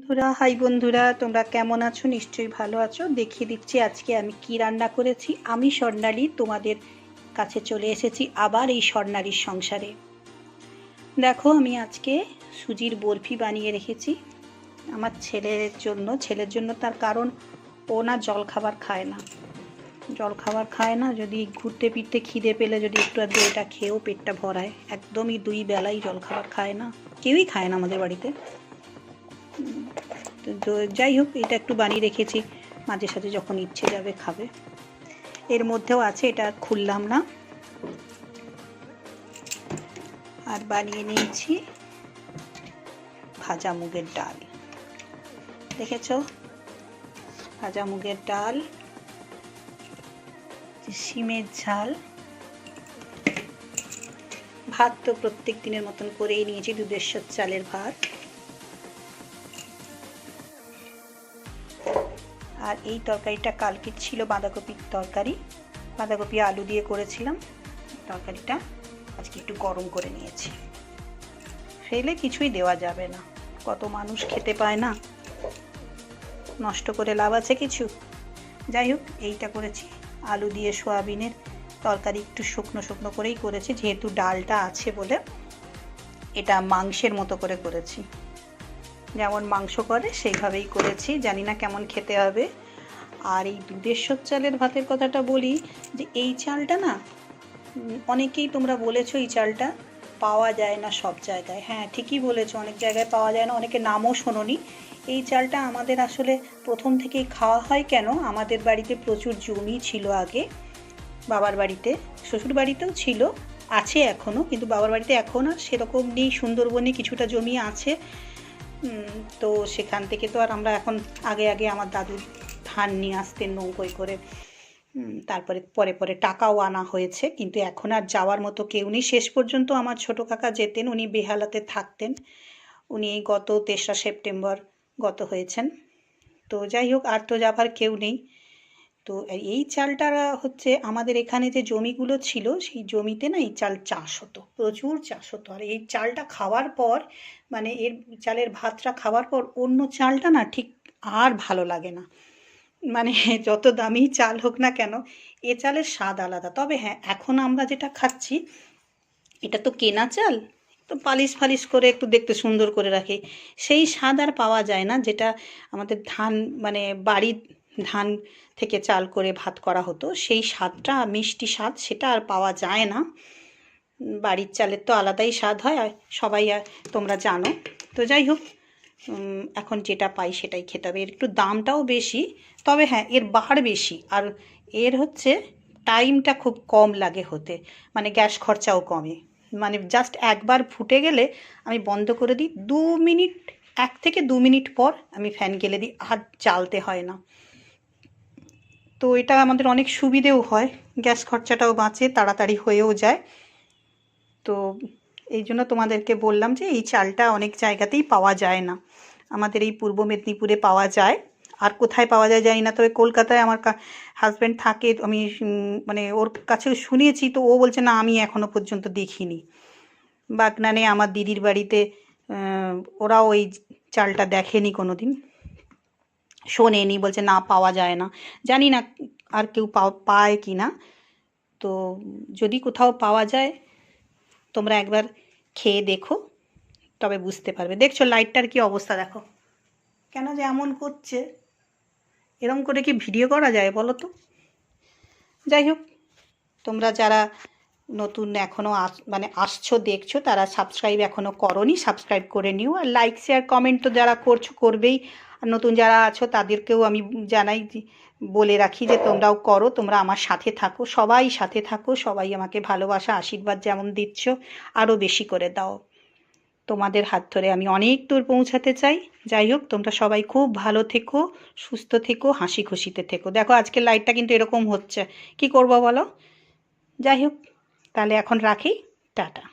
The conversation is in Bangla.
বন্ধুরা, হাই বন্ধুরা, তোমরা কেমন আছো? নিশ্চয়ই ভালো আছো। দেখিয়ে দিচ্ছি আজকে আমি কি রান্না করেছি। আমি স্বর্ণালী, তোমাদের কাছে চলে এসেছি আবার এই স্বর্ণালীর সংসারে। দেখো, আমি আজকে সুজির বরফি বানিয়ে রেখেছি। আমার ছেলের জন্য ছেলের জন্য তার কারণ, ও না জল খাবার খায় না। জল খাবার খায় না, যদি ঘুরতে ফিরতে খিদে পেলে যদি একটু আধটু এটা খেয়েও পেটটা ভরায়। একদমই দুই বেলাই জল খাবার খায় না। কেউই খায় না আমাদের বাড়িতে। তো যাই হোক, এটা একটু বানিয়ে রেখেছি। মাঝে সাঝে যখন ইচ্ছে যাবে খাবে। এর মধ্যেও আছে এটা খুললাম না। আর বানিয়ে নিয়েছি ভাজা মুগের ডাল। দেখেছ? ভাজা মুগের ডাল, শিমের ঝাল। ভাত তো প্রত্যেক দিনের মতন করেই নিয়েছি দুধেশ্বর চালের ভাত। আর এই তরকারিটা কালকে ছিল বাঁধাকপির তরকারি। বাঁধাকপি আলু দিয়ে করেছিলাম। তরকারিটা আজকে একটু গরম করে নিয়েছি। ফেলে কিছুই দেওয়া যাবে না। কত মানুষ খেতে পায় না। নষ্ট করে লাভ আছে কিছু? যাই হোক, এইটা করেছি। আলু দিয়ে সোয়াবিনের তরকারি একটু শুকনো শুকনো করেই করেছি। যেহেতু ডালটা আছে বলে এটা মাংসের মতো করে করেছি। যেমন মাংস করে, সেইভাবেই করেছি। জানি না কেমন খেতে হবে। আর এই দুধেশ্বর চালের ভাতের কথাটা বলি, যে এই চালটা না, অনেকেই তোমরা বলেছ এই চালটা পাওয়া যায় না সব জায়গায়। হ্যাঁ ঠিকই বলেছ, অনেক জায়গায় পাওয়া যায় না, অনেকে নামও শোনোনি। এই চালটা আমাদের আসলে প্রথম থেকেই খাওয়া হয় কেন? আমাদের বাড়িতে প্রচুর জমি ছিল আগে, বাবার বাড়িতে। শ্বশুর বাড়িতেও ছিল, আছে এখনও কিন্তু বাবার বাড়িতে এখন আর সেরকম নেই। সুন্দরবনে কিছুটা জমি আছে তো সেখান থেকে তো আর আমরা এখন আগে আগে আমার দাদু ধান নিয়ে আসতেন নৌকোয় করে। তারপরে পরে পরে টাকাও আনা হয়েছে, কিন্তু এখন আর যাওয়ার মতো কেউ নেই। শেষ পর্যন্ত আমার ছোট কাকা যেতেন, উনি বেহালাতে থাকতেন। উনি গত তেসরা সেপ্টেম্বর গত হয়েছেন। তো যাই হোক, আর তো যাবার কেউ নেই। তো এই চালটা হচ্ছে আমাদের এখানে যে জমিগুলো ছিল, সেই জমিতে না এই চাল চাষ হতো, প্রচুর চাষ হতো। আর এই চালটা খাওয়ার পর মানে এর চালের ভাতটা খাওয়ার পর অন্য চালটা না ঠিক আর ভালো লাগে না। মানে যত দামি চাল হোক না কেন, এ চালের স্বাদ আলাদা। তবে হ্যাঁ এখন আমরা যেটা খাচ্ছি, এটা তো কেনা চাল, তো পালিশ ফালিশ করে একটু দেখতে সুন্দর করে রাখে। সেই স্বাদ আর পাওয়া যায় না, যেটা আমাদের ধান মানে বাড়ির ধান থেকে চাল করে ভাত করা হতো। সেই স্বাদটা, মিষ্টি স্বাদ, সেটা আর পাওয়া যায় না। বাড়ির চালের তো আলাদাই স্বাদ হয় সবাই তোমরা জানো। তো যাই হোক এখন যেটা পাই সেটাই খেতে হবে। এর একটু দামটাও বেশি, তবে হ্যাঁ এর বাড় বেশি। আর এর হচ্ছে, টাইমটা খুব কম লাগে হতে। মানে গ্যাস খরচাও কমে। মানে জাস্ট একবার ফুটে গেলে আমি বন্ধ করে দিই। দু মিনিট, এক থেকে দু মিনিট পর আমি ফ্যান গেলে দিই। আর জ্বালতে হয় না। তো এটা আমাদের অনেক সুবিধেও হয়। গ্যাস খরচাটাও বাঁচে, তাড়াতাড়ি হয়েও যায়। তো এই জন্য তোমাদেরকে বললাম যে এই চালটা অনেক জায়গাতেই পাওয়া যায় না। আমাদের এই পূর্ব মেদিনীপুরে পাওয়া যায়। আর কোথায় পাওয়া যায় জানি না, তবে কলকাতায় আমার হাজব্যান্ড থাকে, আমি মানে ওর কাছে শুনেছি, তো ও বলছে, না, আমি এখনও পর্যন্ত দেখিনি। বাগনানে আমার দিদির বাড়িতে ওরাও ওই চালটা দেখেনি কোনো দিন শোনেনি, বলছে না পাওয়া যায় না। জানি না আর কেউ পায় কি না। তো যদি কোথাও পাওয়া যায়, তোমরা একবার খেয়ে দেখো, তবে বুঝতে পারবে। দেখছ লাইটটার কি অবস্থা দেখো। কেন যে এমন করছে? এরম করে কি ভিডিও করা যায় বলো তো? যাই হোক, তোমরা যারা নতুন এখনও আস মানে আসছো, দেখছ, তারা সাবস্ক্রাইব এখনও করনি সাবস্ক্রাইব করে নিও আর লাইক শেয়ার কমেন্ট তো যারা করছ করবেই। আর নতুন যারা আছো তাদেরকেও আমি জানাই বলে রাখি যে তোমরাও করো, তোমরা আমার সাথে থাকো, সবাই সাথে থাকো, সবাই আমাকে ভালোবাসা, আশীর্বাদ যেমন দিচ্ছ আরও বেশি করে দাও। তোমাদের হাত ধরে আমি অনেক দূর পৌঁছাতে চাই। যাই হোক, তোমরা সবাই খুব ভালো থেকো, সুস্থ থেকো, হাসি খুশিতে থেকো। দেখো আজকের লাইটটা কিন্তু এরকম হচ্ছে। কি করব বলো? যাই হোক। তাহলে এখন রাখি টাটা।